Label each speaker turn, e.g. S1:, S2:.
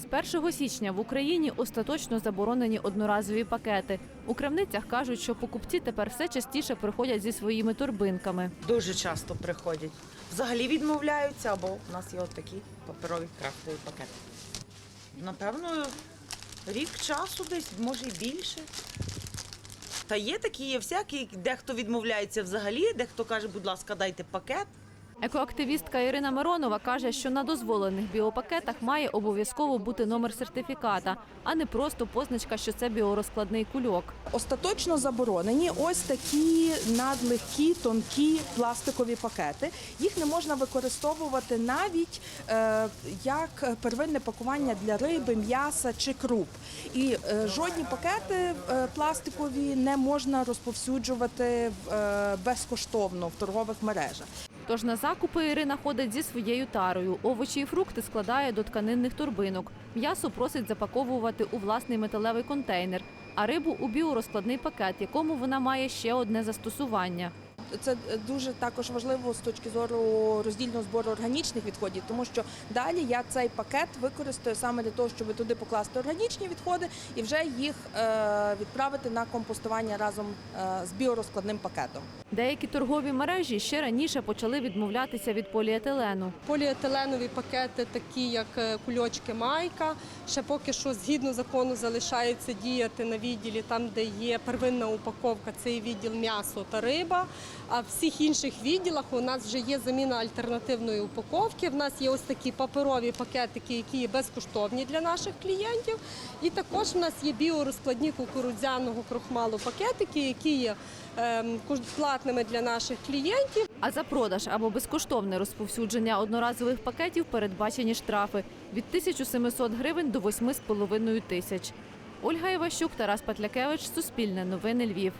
S1: З 1 січня в Україні остаточно заборонені одноразові пакети. У крамницях кажуть, що покупці тепер все частіше приходять зі своїми торбинками.
S2: Дуже часто приходять. Взагалі відмовляються, або в нас є такі паперові крафтові пакети. Напевно, рік часу десь, може і більше. Та є такі, є всякі, дехто відмовляється взагалі, дехто каже, будь ласка, дайте пакет.
S1: Екоактивістка Ірина Миронова каже, що на дозволених біопакетах має обов'язково бути номер сертифіката, а не просто позначка, що це біорозкладний кульок.
S3: Остаточно заборонені ось такі надлегкі, тонкі пластикові пакети. Їх не можна використовувати навіть е, як первинне пакування для риби, м'яса чи круп. І е, жодні пакети е, пластикові не можна розповсюджувати е, безкоштовно в торгових мережах.
S1: Тож на закупи Ірина ходить зі своєю тарою. Овочі і фрукти складає до тканинних торбинок. М'ясо просить запаковувати у власний металевий контейнер, а рибу у біорозкладний пакет, якому вона має ще одне застосування.
S3: Це дуже також важливо з точки зору роздільного збору органічних відходів, тому що далі я цей пакет використаю саме для того, щоб туди покласти органічні відходи і вже їх е, відправити на компостування разом е, з біорозкладним пакетом.
S1: Деякі торгові мережі ще раніше почали відмовлятися від поліетилену.
S4: Поліетиленові пакети, такі як е, кульочки майка, ще поки що згідно закону залишаються діяти на відділі там, де є первинна упаковка, це є відділ м'ясо та риба. А в всіх інших відділах у нас вже є заміна альтернативної упаковки. В нас є ось такі паперові пакетики, які є безкоштовні для наших клієнтів. І також в нас є біорозкладні кукурудзяного крохмалу пакетики, які є ем, платними для наших клієнтів.
S1: А за продаж або безкоштовне розповсюдження одноразових пакетів передбачені штрафи від 1700 гривень до 8,5 тисяч. Ольга Іващук, Тарас Патлякевич, Суспільне новини Львів.